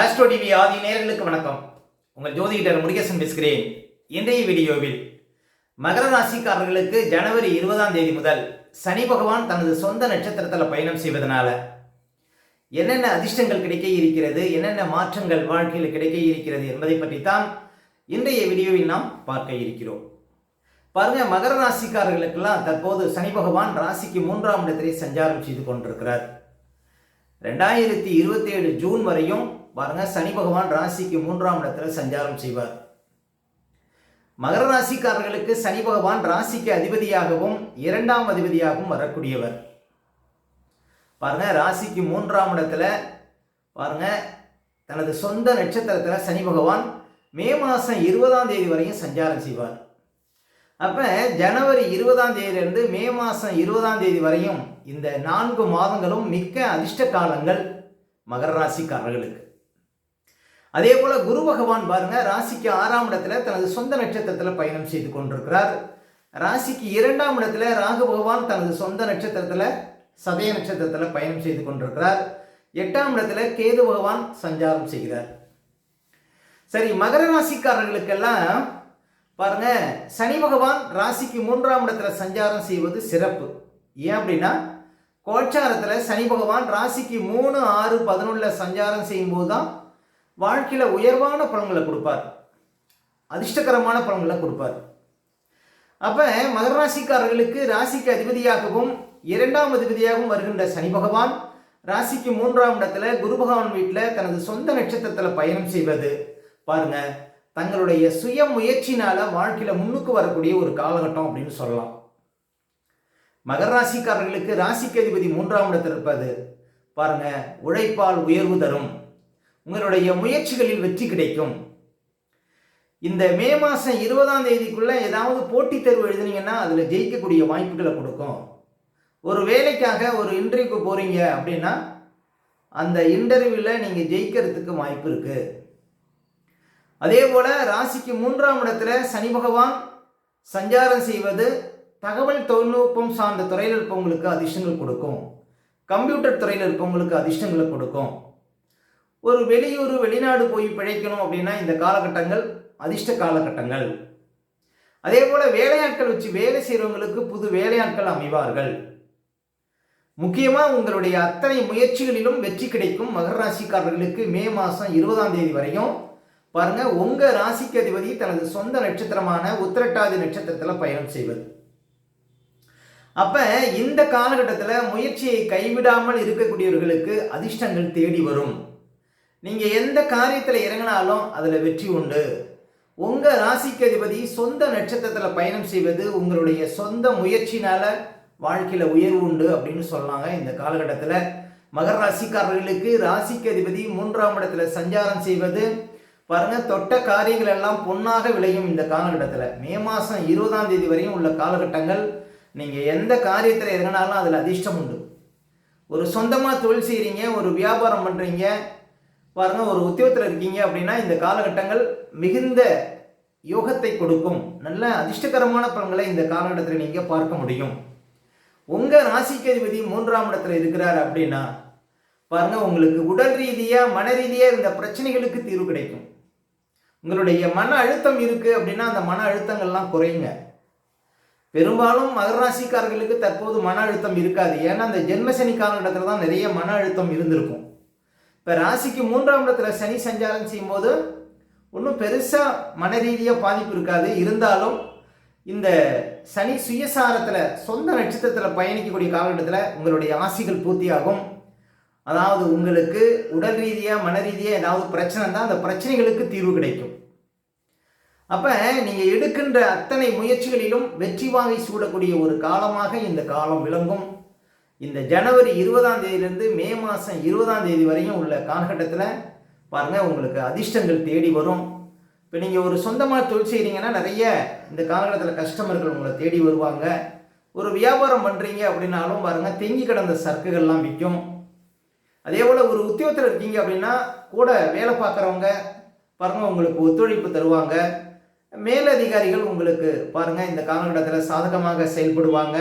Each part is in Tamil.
ஆஸ்ட்ரோ டிவி ஆதி நேர்களுக்கு வணக்கம். உங்கள் ஜோதிடர் முருகேசன் பேசுகிறேன். இன்றைய வீடியோவில் மகர ராசிக்காரர்களுக்கு ஜனவரி இருபதாம் தேதி முதல் சனி பகவான் தனது சொந்த நட்சத்திரத்தில் பயணம் செய்வதனால என்னென்ன அதிர்ஷ்டங்கள் கிடைக்க இருக்கிறது என்னென்ன மாற்றங்கள் வாழ்க்கையில் கிடைக்க இருக்கிறது என்பதை பற்றித்தான் இன்றைய வீடியோவில் நாம் பார்க்க இருக்கிறோம். பாருங்க மகர ராசிக்காரர்களுக்கெல்லாம் தற்போது சனி பகவான் ராசிக்கு மூன்றாம் இடத்திலே சஞ்சாரம் செய்து கொண்டிருக்கிறார். ரெண்டாயிரத்தி இருபத்தி ஏழு ஜூன் வரையும் பாருங்க சனி பகவான் ராசிக்கு மூன்றாம் இடத்துல சஞ்சாரம் செய்வார். மகர ராசிக்காரர்களுக்கு சனி பகவான் ராசிக்கு அதிபதியாகவும் இரண்டாம் அதிபதியாகவும் வரக்கூடியவர். பாருங்க ராசிக்கு மூன்றாம் இடத்துல பாருங்க தனது சொந்த நட்சத்திரத்தில் சனி பகவான் மே மாதம் இருபதாம் தேதி வரையும் சஞ்சாரம் செய்வார். அப்போ ஜனவரி இருபதாம் தேதியிலிருந்து மே மாதம் இருபதாம் தேதி வரையும் இந்த நான்கு மாதங்களும் மிக்க அதிர்ஷ்ட காலங்கள் மகர ராசிக்காரர்களுக்கு. அதே போல குரு பகவான் பாருங்க ராசிக்கு ஆறாம் இடத்துல தனது சொந்த நட்சத்திரத்தில் பயணம் செய்து கொண்டிருக்கிறார். ராசிக்கு இரண்டாம் இடத்துல ராகு பகவான் தனது சொந்த நட்சத்திரத்தில் சதய நட்சத்திரத்தில் பயணம் செய்து கொண்டிருக்கிறார். எட்டாம் இடத்துல கேது பகவான் சஞ்சாரம் செய்கிறார். சரி மகர ராசிக்காரர்களுக்கெல்லாம் பாருங்க சனி பகவான் ராசிக்கு மூன்றாம் இடத்துல சஞ்சாரம் செய்வது சிறப்பு. ஏன் அப்படின்னா கோச்சாரத்தில் சனி பகவான் ராசிக்கு மூணு ஆறு பதினொன்றில் சஞ்சாரம் செய்யும்போது தான் வாழ்க்கையில் உயர்வான பலன்களை கொடுப்பார். அதிர்ஷ்டகரமான பலன்களை கொடுப்பார். அப்போ மகர ராசிக்காரர்களுக்கு ராசிக்கு அதிபதியாகவும் இரண்டாம் அதிபதியாகவும் வருகின்ற சனி பகவான் ராசிக்கு மூன்றாம் இடத்துல குரு பகவான் வீட்டில் தனது சொந்த நட்சத்திரத்தில் பயணம் செய்வது. பாருங்க தங்களுடைய சுய முயற்சினால வாழ்க்கையில முன்னுக்கு வரக்கூடிய ஒரு காலகட்டம் அப்படின்னு சொல்லலாம். மகர ராசிக்காரர்களுக்கு ராசிக்கு அதிபதி மூன்றாம் இடத்தில் இருப்பது பாருங்க உழைப்பால் உயர்வு தரும். உங்களுடைய முயற்சிகளில் வெற்றி கிடைக்கும். இந்த மே மாதம் இருபதாம் தேதிக்குள்ள ஏதாவது போட்டித் தேர்வு எழுதுனீங்கன்னா அதில் ஜெயிக்கக்கூடிய வாய்ப்புகளை கொடுக்கும். ஒரு வேலைக்காக ஒரு இன்டர்வியூக்கு போகிறீங்க அப்படின்னா அந்த இன்டர்வியூவில் நீங்கள் ஜெயிக்கிறதுக்கு வாய்ப்பு இருக்குது அதே போல் ராசிக்கு மூன்றாம் இடத்துல சனி பகவான் சஞ்சாரம் செய்வது தகவல் தொழில்நுட்பம் சார்ந்த துறையில் இருப்பவங்களுக்கு அதிர்ஷ்டங்கள் கொடுக்கும். கம்ப்யூட்டர் துறையில் இருப்பவங்களுக்கு அதிர்ஷ்டங்களை கொடுக்கும். ஒரு வெளியூர் வெளிநாடு போய் பிழைக்கணும் அப்படின்னா இந்த காலகட்டங்கள் அதிர்ஷ்ட காலகட்டங்கள். அதே போல வேலையாட்கள் வச்சு வேலை செய்கிறவங்களுக்கு புது வேலையாட்கள் அமைவார்கள். முக்கியமாக உங்களுடைய அத்தனை முயற்சிகளிலும் வெற்றி கிடைக்கும் மகர ராசிக்காரர்களுக்கு மே மாதம் இருபதாம் தேதி வரையும். பாருங்க உங்க ராசிக்கு அதிபதி தனது சொந்த நட்சத்திரமான உத்திரட்டாதி நட்சத்திரத்தில் பயணம் செய்வது. அப்ப இந்த காலகட்டத்தில் முயற்சியை கைவிடாமல் இருக்கக்கூடியவர்களுக்கு அதிர்ஷ்டங்கள் தேடி வரும். நீங்க எந்த காரியத்தில் இறங்கினாலும் அதுல வெற்றி உண்டு. உங்க ராசிக்கு அதிபதி சொந்த நட்சத்திரத்தில் பயணம் செய்வது உங்களுடைய சொந்த முயற்சினால வாழ்க்கையில உயர்வு உண்டு அப்படின்னு சொன்னாங்க இந்த காலகட்டத்தில். மகர ராசிக்காரர்களுக்கு ராசிக்கு அதிபதி மூன்றாம் இடத்துல சஞ்சாரம் செய்வது. பாருங்க தொட்ட காரியங்கள் எல்லாம் பொன்னாக விளையும் இந்த காலகட்டத்தில். மே மாதம் இருபதாம் தேதி வரையும் உள்ள காலகட்டங்கள் நீங்கள் எந்த காரியத்தில் இறங்கினாலும் அதில் அதிர்ஷ்டம் உண்டு. ஒரு சொந்தமாக தொழில் செய்கிறீங்க ஒரு வியாபாரம் பண்ணுறீங்க பாருங்க ஒரு உத்தியோகத்தில் இருக்கீங்க அப்படின்னா இந்த காலகட்டங்கள் மிகுந்த யோகத்தை கொடுக்கும். நல்ல அதிர்ஷ்டகரமான பலன்களை இந்த காலகட்டத்தில் நீங்கள் பார்க்க முடியும். உங்கள் ராசிக்கு அதிபதி மூன்றாம் இடத்துல இருக்கிறார் அப்படின்னா பாருங்க உங்களுக்கு உடல் ரீதியாக மன ரீதியாக இந்த பிரச்சனைகளுக்கு தீர்வு கிடைக்கும். உங்களுடைய மன அழுத்தம் இருக்குது அப்படின்னா அந்த மன அழுத்தங்கள்லாம் குறையுங்க. பெரும்பாலும் மகர ராசிக்காரர்களுக்கு தற்போது மன அழுத்தம் இருக்காது. ஏன்னா அந்த ஜென்மசனி காலகட்டத்தில் தான் நிறைய மன அழுத்தம் இருந்திருக்கும். இப்போ ராசிக்கு மூன்றாம் இடத்துல சனி சஞ்சாரம் செய்யும்போது ஒன்றும் பெருசாக மன ரீதியாக பாதிப்பு இருக்காது. இருந்தாலும் இந்த சனி சுயசாரத்தில் சொந்த நட்சத்திரத்தில் பயணிக்கக்கூடிய காலகட்டத்தில் உங்களுடைய ஆசைகள் பூர்த்தியாகும். அதாவது உங்களுக்கு உடல் ரீதியாக மன ரீதியாக ஏதாவது பிரச்சனை தான் அந்த பிரச்சனைகளுக்கு தீர்வு கிடைக்கும். அப்போ நீங்கள் எடுக்கின்ற அத்தனை முயற்சிகளிலும் வெற்றி வாங்கி சூடக்கூடிய ஒரு காலமாக இந்த காலம் விளங்கும். இந்த ஜனவரி இருபதாம் தேதியிலிருந்து மே மாதம் இருபதாம் தேதி வரையும் உள்ள காலகட்டத்தில் பாருங்கள் உங்களுக்கு அதிர்ஷ்டங்கள் தேடி வரும். இப்போ நீங்கள் ஒரு சொந்தமாக தொழில் செய்கிறீங்கன்னா நிறைய இந்த காலகட்டத்தில் கஸ்டமர்கள் உங்களை தேடி வருவாங்க. ஒரு வியாபாரம் பண்ணுறீங்க அப்படின்னாலும் பாருங்கள் தேங்கி கிடந்த சரக்குகள்லாம் விற்கும். அதே போல் ஒரு உத்தியோகத்தில் இருக்கீங்க அப்படின்னா கூட வேலை பார்க்குறவங்க பாருங்கள் உங்களுக்கு ஒத்துழைப்பு தருவாங்க. மேலதிகாரிகள் உங்களுக்கு பாருங்கள் இந்த காலகட்டத்தில் சாதகமாக செயல்படுவாங்க.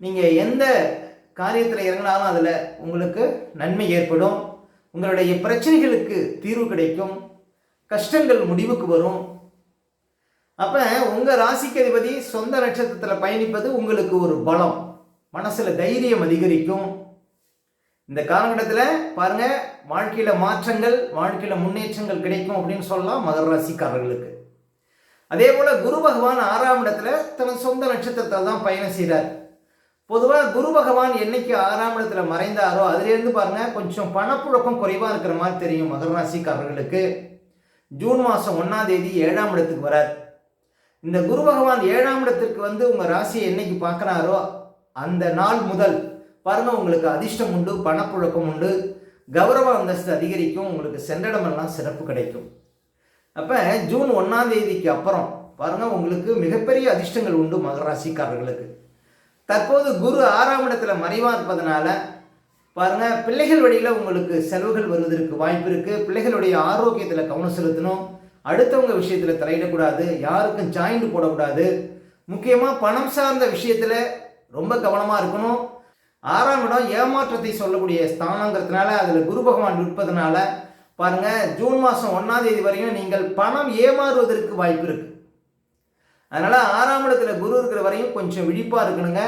நீங்கள் எந்த காரியத்தில் இறங்கினாலும் அதில் உங்களுக்கு நன்மை ஏற்படும். உங்களுடைய பிரச்சனைகளுக்கு தீர்வு கிடைக்கும். கஷ்டங்கள் முடிவுக்கு வரும். அப்போ உங்கள் ராசிக்கு அதிபதி சொந்த நட்சத்திரத்தில் பயணிப்பது உங்களுக்கு ஒரு பலம். மனசில் தைரியம் அதிகரிக்கும். இந்த காலகட்டத்தில் பாருங்கள் வாழ்க்கையில் மாற்றங்கள் வாழ்க்கையில் முன்னேற்றங்கள் கிடைக்கும் அப்படின்னு சொல்லலாம் மகர ராசிக்காரர்களுக்கு. அதே போல் குரு பகவான் ஆறாம் இடத்துல தன் சொந்த நட்சத்திரத்தில் தான் பயணம் செய்கிறார் பொதுவாக குரு பகவான் என்னைக்கு ஆறாம் இடத்துல மறைந்தாரோ அதுலேருந்து பாருங்க கொஞ்சம் பணப்புழக்கம் குறைவாக இருக்கிற மாதிரி தெரியும் மகர ராசிக்காரர்களுக்கு. ஜூன் மாதம் ஒன்றாம் தேதி ஏழாம் இடத்துக்கு வரார். இந்த குரு பகவான் ஏழாம் இடத்திற்கு வந்து உங்கள் ராசியை என்னைக்கு பார்க்குறாரோ அந்த நாள் முதல் பாருங்க உங்களுக்கு அதிர்ஷ்டம் உண்டு பணப்புழக்கம் உண்டு கௌரவ அந்தஸ்து அதிகரிக்கும் உங்களுக்கு சென்றடமெல்லாம் சிறப்பு கிடைக்கும். அப்போ ஜூன் ஒன்றாம் தேதிக்கு அப்புறம் பாருங்க உங்களுக்கு மிகப்பெரிய அதிர்ஷ்டங்கள் உண்டு மகராசிக்காரர்களுக்கு தற்போது குரு ஆறாம் இடத்துல மறைவாக இருப்பதனால பாருங்க பிள்ளைகள் வழியில் உங்களுக்கு செலவுகள் வருவதற்கு வாய்ப்பு இருக்கு. பிள்ளைகளுடைய ஆரோக்கியத்தில் கவனம் செலுத்தணும். அடுத்தவங்க விஷயத்தில் தலையிடக்கூடாது. யாருக்கும் ஜாயிண்ட் போடக்கூடாது. முக்கியமாக பணம் சார்ந்த விஷயத்தில் ரொம்ப கவனமாக இருக்கணும். ஆறாம் இடம் ஏமாற்றத்தை சொல்லக்கூடிய ஸ்தானங்கிறதுனால அதில் குரு பகவான் இருப்பதனால பாருங்கள் ஜூன் மாதம் ஒன்றாம் தேதி வரையும் நீங்கள் பணம் ஏமாறுவதற்கு வாய்ப்பு இருக்குது அதனால் ஆறாம் இடத்துல குரு இருக்கிற வரையும் கொஞ்சம் விழிப்பாக இருக்கணுங்க.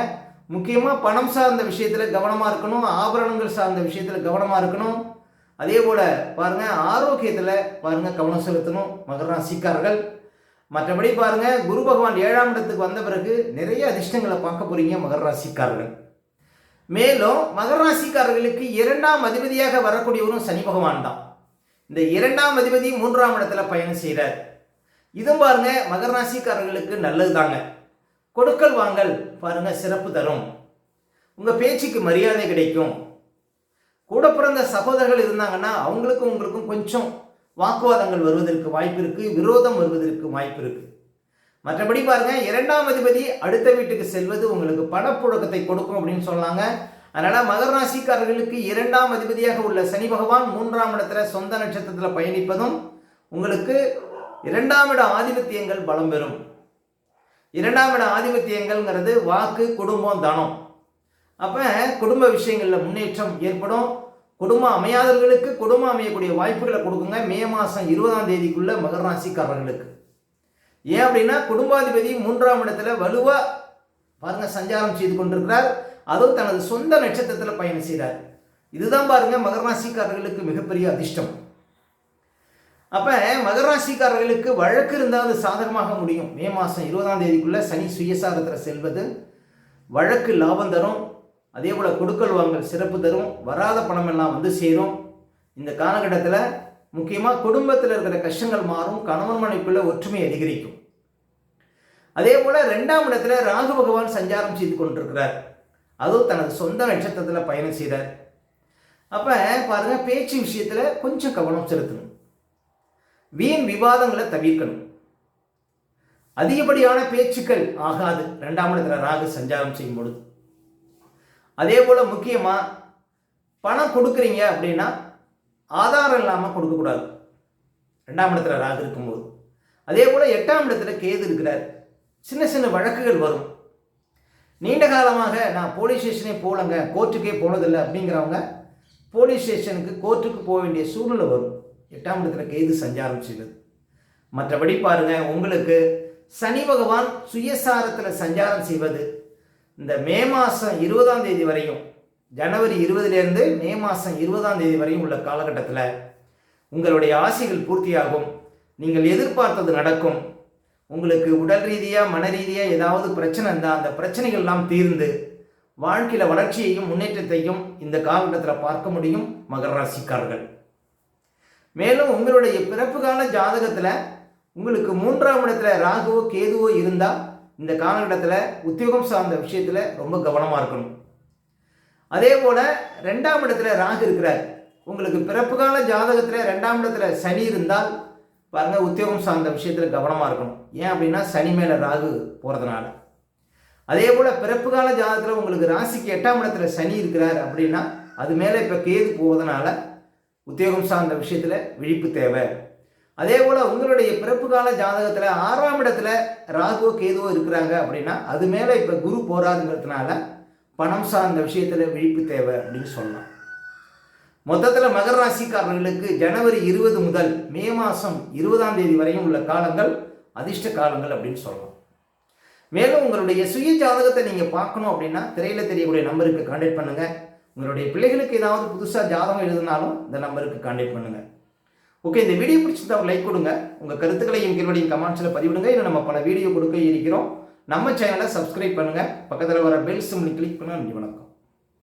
முக்கியமாக பணம் சார்ந்த விஷயத்தில் கவனமாக இருக்கணும். ஆபரணங்கள் சார்ந்த விஷயத்தில் கவனமாக இருக்கணும். அதே போல் பாருங்க ஆரோக்கியத்தில் பாருங்கள் கவனம் செலுத்தணும். மகர ராசிக்காரர்கள் மற்றபடி பாருங்கள் குரு பகவான் ஏழாம் இடத்துக்கு வந்த பிறகு நிறைய அதிர்ஷ்டங்களை பார்க்க போகிறீங்க மகர ராசிக்காரர்கள். மேலும் மகர ராசிக்காரர்களுக்கு இரண்டாம் அதிபதியாக வரக்கூடியவரும் சனி பகவான் தான். இந்த இரண்டாம் அதிபதி மூன்றாம் இடத்துல பயணம் செய்கிறார் இதுவும் பாருங்க மகர ராசிக்காரர்களுக்கு நல்லது தாங்க கொடுக்கல் வாங்கல் பாருங்க சிறப்பு தரும். உங்க பேச்சுக்கு மரியாதை கிடைக்கும். கூட பிறந்த சகோதரர்கள் இருந்தாங்கன்னா அவங்களுக்கும் உங்களுக்கும் கொஞ்சம் வாக்குவாதங்கள் வருவதற்கு வாய்ப்பு இருக்கு விரோதம் வருவதற்கு வாய்ப்பு இருக்கு. மற்றபடி பாருங்க இரண்டாம் அதிபதி அடுத்த வீட்டுக்கு செல்வது உங்களுக்கு பணப்புழக்கத்தை கொடுக்கும் அப்படின்னு சொன்னாங்க. அதனால மகர ராசிக்காரர்களுக்கு இரண்டாம் அதிபதியாக உள்ள சனி பகவான் மூன்றாம் இடத்துல சொந்த நட்சத்திரத்தில் பயணிப்பதும் உங்களுக்கு இரண்டாம் இட ஆதிபத்தியங்கள் பலம் பெறும். இரண்டாம் இட ஆதிபத்தியங்கள்ங்கிறது வாக்கு குடும்பம் தனம். அப்போ குடும்ப விஷயங்களில் முன்னேற்றம் ஏற்படும். குடும்பம் அமையாதவர்களுக்கு குடும்பம் அமையக்கூடிய வாய்ப்புகளை கொடுக்குங்க. மே மாதம் இருபதாம் தேதிக்குள்ள மகர ராசிக்காரர்களுக்கு. ஏன் அப்படின்னா குடும்பாதிபதி மூன்றாம் இடத்துல வலுவாக பாருங்க சஞ்சாரம் செய்து கொண்டிருக்கிறார். அதுவும் தனது சொந்த நட்சத்திரத்தில் பயணம் செய்கிறார் இதுதான் பாருங்க மகர ராசிக்காரர்களுக்கு மிகப்பெரிய அதிர்ஷ்டம். அப்போ மகராசிக்காரர்களுக்கு வழக்கு இருந்தால் அது சாதகமாக முடியும். மே மாதம் இருபதாம் தேதிக்குள்ளே சனி சுயசாரத்தில் செல்வது வழக்கு லாபம் தரும் அதே போல் கொடுக்கல் வாங்கல் சிறப்பு தரும் வராத பணம் எல்லாம் வந்து சேரும். இந்த காலகட்டத்தில் முக்கியமாக குடும்பத்தில் இருக்கிற கஷ்டங்கள் மாறும் கணவன் மனைக்குள்ள ஒற்றுமை அதிகரிக்கும். அதே போல் ரெண்டாம் இடத்துல ராகு பகவான் சஞ்சாரம் செய்து கொண்டிருக்கிறார். அதுவும் தனது சொந்த நட்சத்திரத்தில் பயணம் செய்கிறார் அப்போ பாருங்கள் பேச்சு விஷயத்தில் கொஞ்சம் கவனம் செலுத்தணும். வீண் விவாதங்களை தவிர்க்கணும். அதிகப்படியான பேச்சுக்கள் ஆகாது. ரெண்டாம் இடத்துல ராகு சஞ்சாரம் செய்யும் பொழுது அதே போல் முக்கியமாக பணம் கொடுக்குறீங்க அப்படின்னா ஆதாரம் இல்லாமல் கொடுக்கக்கூடாது. ரெண்டாம் இடத்துல ராகு இருக்கும்போது. அதே போல் எட்டாம் இடத்துல கேது இருக்கிறார். சின்ன சின்ன வழக்குகள் வரும். நீண்ட காலமாக நான் போலீஸ் ஸ்டேஷனே போகலங்க கோர்ட்டுக்கே போனதில்லை அப்படிங்கிறவங்க போலீஸ் ஸ்டேஷனுக்கு கோர்ட்டுக்கு போக வேண்டிய சூழ்நிலை வரும். எட்டாம் இடத்துல கேது சஞ்சாரம் செய்வது மற்றபடி பாருங்க உங்களுக்கு சனி பகவான் சுயசாரத்தில் சஞ்சாரம் செய்வது. இந்த மே மாதம் இருபதாம் தேதி வரையும் ஜனவரி இருபதுலேருந்து மே மாதம் இருபதாம் தேதி வரையும் உள்ள காலகட்டத்தில் உங்களுடைய ஆசைகள் பூர்த்தியாகும். நீங்கள் எதிர்பார்த்தது நடக்கும். உங்களுக்கு உடல் ரீதியாக மன ரீதியாக ஏதாவது பிரச்சனை இருந்தால் அந்த பிரச்சனைகள்லாம் தீர்ந்து வாழ்க்கையில் வளர்ச்சியையும் முன்னேற்றத்தையும் இந்த காலகட்டத்தில் பார்க்க முடியும் மகர ராசிக்காரர்கள். மேலும் உங்களுடைய பிறப்புக்கான ஜாதகத்தில் உங்களுக்கு மூன்றாம் இடத்துல ராகுவோ கேதுவோ இருந்தால் இந்த காலகட்டத்தில் உத்தியோகம் சார்ந்த விஷயத்தில் ரொம்ப கவனமாக இருக்கணும். அதே போல் ரெண்டாம் இடத்துல ராகு இருக்கிறார். உங்களுக்கு பிறப்புகால ஜாதகத்தில் ரெண்டாம் இடத்துல சனி இருந்தால் பாருங்கள் உத்தியோகம் சார்ந்த விஷயத்தில் கவனமாக இருக்கணும். ஏன் அப்படின்னா சனி மேலே ராகு போகிறதுனால அதே போல் பிறப்புக்கால ஜாதகத்தில் உங்களுக்கு ராசிக்கு எட்டாம் இடத்துல சனி இருக்கிறார் அப்படின்னா அது மேலே இப்போ கேது போவதனால உத்தியோகம் சார்ந்த விஷயத்தில் விழிப்பு தேவை. அதே போல் உங்களுடைய பிறப்பு கால ஜாதகத்தில் ஆறாம் இடத்துல ராகுவோ கேதுவோ இருக்கிறாங்க அப்படின்னா அது மேலே இப்போ குரு போராதுங்கிறதுனால பணம் சார்ந்த விஷயத்தில் விழிப்பு தேவை அப்படின்னு சொல்லலாம். மொத்தத்தில் மகர ராசிக்காரர்களுக்கு ஜனவரி இருபது முதல் மே மாதம் இருபதாம் தேதி வரையும் உள்ள காலங்கள் அதிர்ஷ்ட காலங்கள் அப்படின்னு சொல்லலாம். மேலும் உங்களுடைய சுய ஜாதகத்தை நீங்கள் பார்க்கணும் அப்படின்னா திரையில் தெரியக்கூடிய நம்பருக்கு கான்டாக்ட் பண்ணுங்கள் உங்களுடைய பிள்ளைகளுக்கு ஏதாவது புதுசாக ஜாதகம் எழுதினாலும் இந்த நம்பருக்கு கான்டாக்ட் பண்ணுங்கள் ஓகே இந்த வீடியோ பிடிச்சிருந்தா லைக் கொடுங்க. உங்கள் கருத்துக்களையும் எங்களுடைய கமெண்ட்ஸில் பதிவிடுங்க. இன்னும் நம்ம பல வீடியோ கொடுக்க இருக்கிறோம். நம்ம சேனலை சப்ஸ்கிரைப் பண்ணுங்கள் பக்கத்தில் வர பெல் சிம்னி கிளிக் பண்ணுங்க. நன்றி வணக்கம்.